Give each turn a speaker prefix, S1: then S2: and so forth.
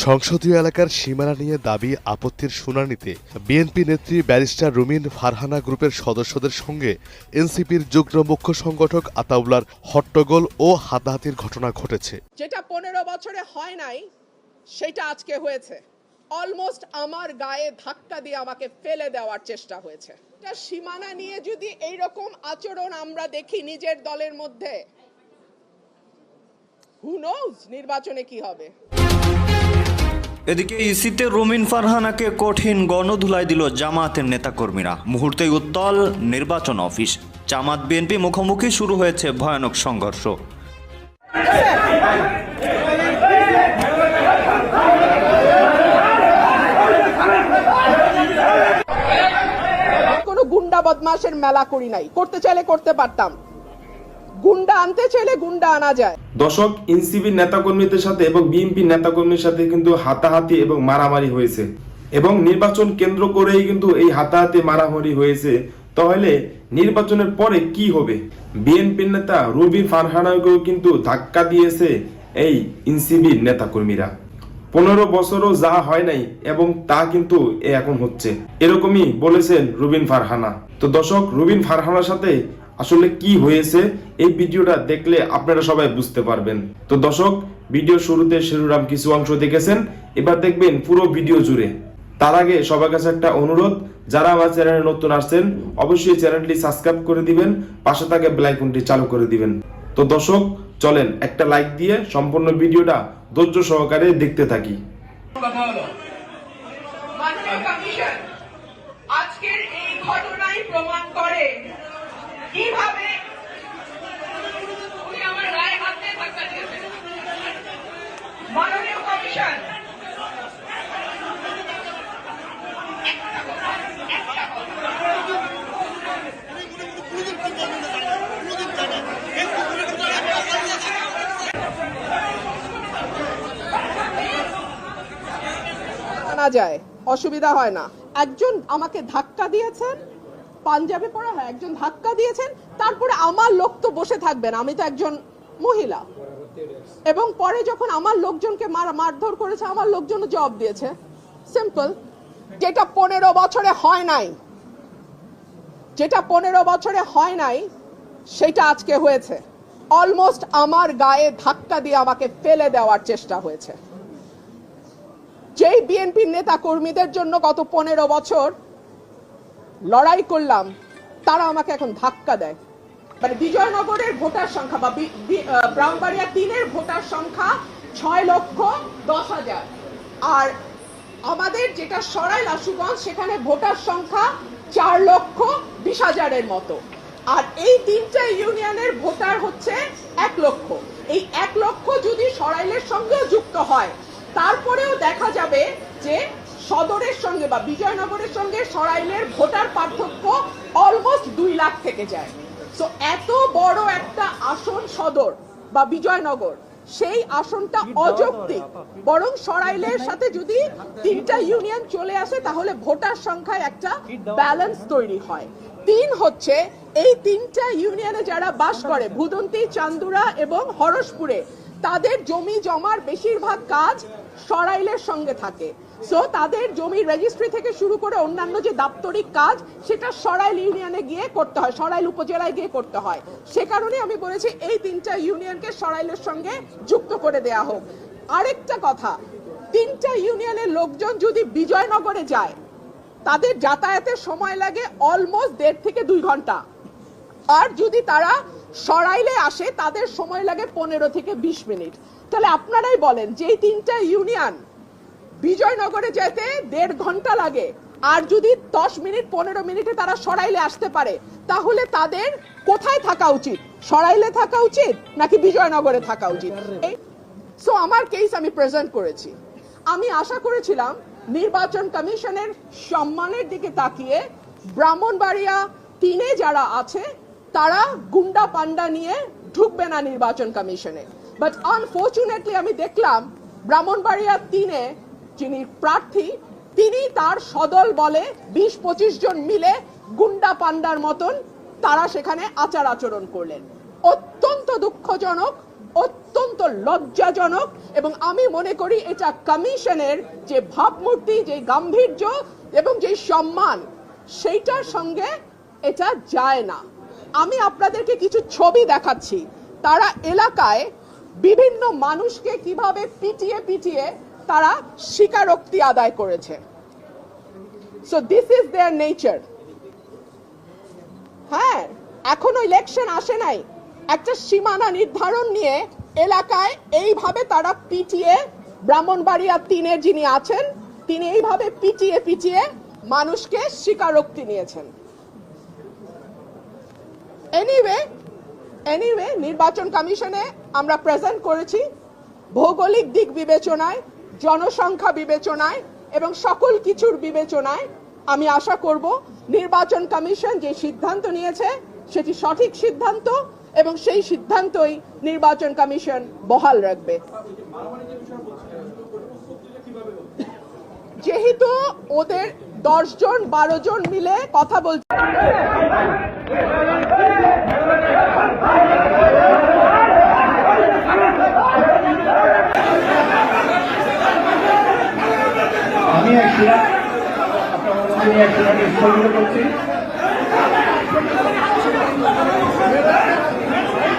S1: সংসদীয় এলাকার সীমানা নিয়ে দাবি আপত্তির শুনানিতে বিএনপি নেত্রী ব্যারিস্টার রুমিন ফারহানা গ্রুপের সদস্যদের সঙ্গে এনসিপির যুগ্ম মুখ্য সংগঠক আতাউলার হট্টগোল ও হাতাহাতির ঘটনা ঘটেছে।
S2: যেটা পনেরো বছরে হয় নাই, সেটা আজকে হয়েছে। অলমোস্ট আমার গায়ে ধাক্কা দিয়ে আমাকে ফেলে দেওয়ার চেষ্টা হয়েছে। এটা সীমানা নিয়ে যদি এই রকম আচরণ আমরা দেখি নিজের দলের মধ্যে হু নোজ নির্বাচনে কি হবে?
S3: এদিকে ইসিতে রুমিন ফারহানাকে কঠিন গণধুলাই দিল জামায়াতের নেতাকর্মীরা। মুহূর্তেই উত্তল নির্বাচন অফিস। জামাত বিএনপি মুখোমুখি শুরু হয়েছে ভয়ানক সংঘর্ষ।
S2: কোনো গুন্ডা বদমাশের মেলা করি নাই। করতে চাইলে করতে পারতাম। গুন্ডা আনতে চাইলে গুন্ডা আনা যায়।
S4: দশক এনসিবির নেতাকর্মীদের সাথে এবং বিএনপি নেতাকর্মীর সাথে কিন্তু হাতাহাতি এবং মারামারি হয়েছে। এবং নির্বাচন কেন্দ্র করেই কিন্তু এই হাতাহাতি মারামারি হয়েছে। তাহলে নির্বাচনের পরে কি হবে? বিএনপির নেতা রবি ফারহানাকেও কিন্তু ধাক্কা দিয়েছে এই এনসিবির নেতাকর্মীরা। পনেরো বছরও যা হয় নাই এবং তা কিন্তু এখন হচ্ছে। এরকমই বলেছেন রুবিন ফারহানা। তো দর্শক, রুবিন ফারহানার সাথে আসলে কি হয়েছে, এই ভিডিওটা দেখলে আপনারা সবাই বুঝতে পারবেন। তো দর্শক, ভিডিও শুরুতে শিরুরাম কিছু অংশ দেখেছেন, এবার দেখবেন পুরো ভিডিও জুড়ে। তার আগে সবার কাছে একটা অনুরোধ, যারা আমার চ্যানেলে নতুন আসছেন, অবশ্যই চ্যানেলটি সাবস্ক্রাইব করে দিবেন, পাশে থাকে বেল আইকনটি চালু করে দিবেন। তো দর্শক, চলেন একটা লাইক দিয়ে সম্পূর্ণ ভিডিওটা ধৈর্য সহকারে দেখতে থাকি।
S2: আজকের এই ঘটনাই প্রমাণ করে কীভাবে? মাননীয় কমিশন যায় অসুবিধা হয় না। একজন আমাকে ধাক্কা দিয়েছেন পাঞ্জাবে পড়া হয়, একজন ধাক্কা দিয়েছেন, তারপরে আমার লোক তো বসে থাকবেন, আমি তো একজন মহিলা। এবং পরে যখন আমার লোকজনকে মার মারধর করেছে, আমার লোকজন জবাব দিয়েছে সিম্পল যেটা পনেরো বছরে হয় নাই, যেটা পনেরো বছরে হয় নাই, সেটা আজকে হয়েছে। অলমোস্ট আমার গায়ে ধাক্কা দিয়ে আমাকে ফেলে দেওয়ার চেষ্টা হয়েছে। যেই বিএনপির নেতা কর্মীদের জন্য গত পনেরো বছর লড়াই করলাম, তারা আমাকে এখন ধাক্কা দেয়। মানে বিজয়নগরের ভোটার সংখ্যা বা বি- বি- ব্রাহ্মণবাড়িয়া তিনের ভোটার সংখ্যা ছয় লক্ষ দশ হাজার। আর আমাদের যেটা সরাইল আশুগঞ্জ সেখানে ভোটার সংখ্যা চার লক্ষ বিশ হাজারের মতো। আর এই তিনটা ইউনিয়নের ভোটার হচ্ছে এক লক্ষ। এই এক লক্ষ যদি সরাইলের সঙ্গেও যুক্ত হয়, তারপরেও দেখা যাবে যে সদরের সঙ্গে বা বিজয়নগরের সঙ্গে সরাইলের ভোটার পার্থক্য অলমোস্ট দুই লাখ থেকে যায়। সো এত বড় একটা আসন সদর বা বিজয়নগর সেই আসনটা অযৌক্তিক। বরং সরাইলের সাথে যদি তিনটা ইউনিয়ন চলে আসে তাহলে ভোটার সংখ্যায় একটা ব্যালেন্স তৈরি হয়। তিন হচ্ছে এই তিনটা ইউনিয়নে যারা বাস করে, ভুদন্তি, চান্দুরা এবং হরসপুরে, তাদের জমি জমার বেশিরভাগ কাজ সরাইলের সঙ্গে থাকে। সো তাদের জমি রেজিস্ট্রি থেকে শুরু করে অন্যান্য যে দাপ্তরিক কাজ, সেটা সরাইল ইউনিয়নে গিয়ে করতে হয়, সরাইল উপজেলায় গিয়ে করতে হয়। সে কারণে আমি বলেছি এই তিনটা ইউনিয়নকে সরাইলের সঙ্গে যুক্ত করে দেয়া হোক। আরেকটা কথা, তিনটা ইউনিয়নের লোকজন যদি বিজয়নগরে যায় তাদের যাতায়াতের সময় লাগে অলমোস্ট দেড় থেকে দুই ঘণ্টা। আর যদি তারা সরাইলে আসে, তাদের সময় লাগে পনেরো থেকে বিশ মিনিট। তাহলে আপনারাই বলেন যে তিনটা ইউনিয়ন বিজয়নগরে যেতে দেড় ঘণ্টা লাগে। আর যদি দশ মিনিট, পনেরো মিনিটে তারা সরাইলে আসতে পারে, তাহলে তাদের কোথায় থাকা উচিত? সরাইলে থাকা উচিত নাকি বিজয়নগরে থাকা উচিত? সো আমার কেস আমি প্রেজেন্ট করেছি। আমি আশা করেছিলাম নির্বাচন কমিশনের সম্মানের দিকে তাকিয়ে ব্রাহ্মণবাড়িয়া তিনে যারা আছে, তারা গুন্ডা পান্ডা নিয়ে ঢুকবে না নির্বাচন কমিশনে। বাট আনফর্চুনেটলি আমি দেখলাম ব্রাহ্মণবাড়িয়া তিনে যিনি প্রার্থী, তিনি তার সদল বলে বিশ পঁচিশ জন মিলে গুন্ডা পান্ডার মতন তারা সেখানে আচার আচরণ করলেন। অত্যন্ত দুঃখজনক অত্যন্ত লজ্জাজনক এবং আমি মনে করি এটা কমিশনের যে ভাবমূর্তি, যে গাম্ভীর্য এবং যে সম্মান, সেইটার সঙ্গে এটা যায় না। আমি আপনাদেরকে কিছু ছবি দেখাচ্ছি। তারা এলাকায় বিভিন্ন মানুষকে কীভাবে পিটিয়ে পিটিয়ে তারা স্বীকারোক্তি আদায় করেছে। So this is their nature হ্যাঁ এখনও ইলেকশন আসে নাই। একটা সীমানা নির্ধারণ নিয়ে এলাকায় এইভাবে তারা পিটিয়ে ব্রাহ্মণবাড়িয়া তিনের যিনি আছেন, তিনি এইভাবে পিটিয়ে পিটিয়ে মানুষকে স্বীকারোক্তি নিয়েছেন। এনিওয়ে এনিওয়ে নির্বাচন কমিশনে আমরা প্রেজেন্ট করেছি ভৌগোলিক দিক বিবেচনায়, জনসংখ্যা বিবেচনায় এবং সকল কিছুর বিবেচনায়। আমি আশা করব নির্বাচন কমিশন যে সিদ্ধান্ত নিয়েছে, সেটি সঠিক সিদ্ধান্ত এবং সেই সিদ্ধান্তই নির্বাচন কমিশন বহাল রাখবে। যেহেতু ওদের দশ জন, বারো জন মিলে কথা বলছে।
S5: করছি।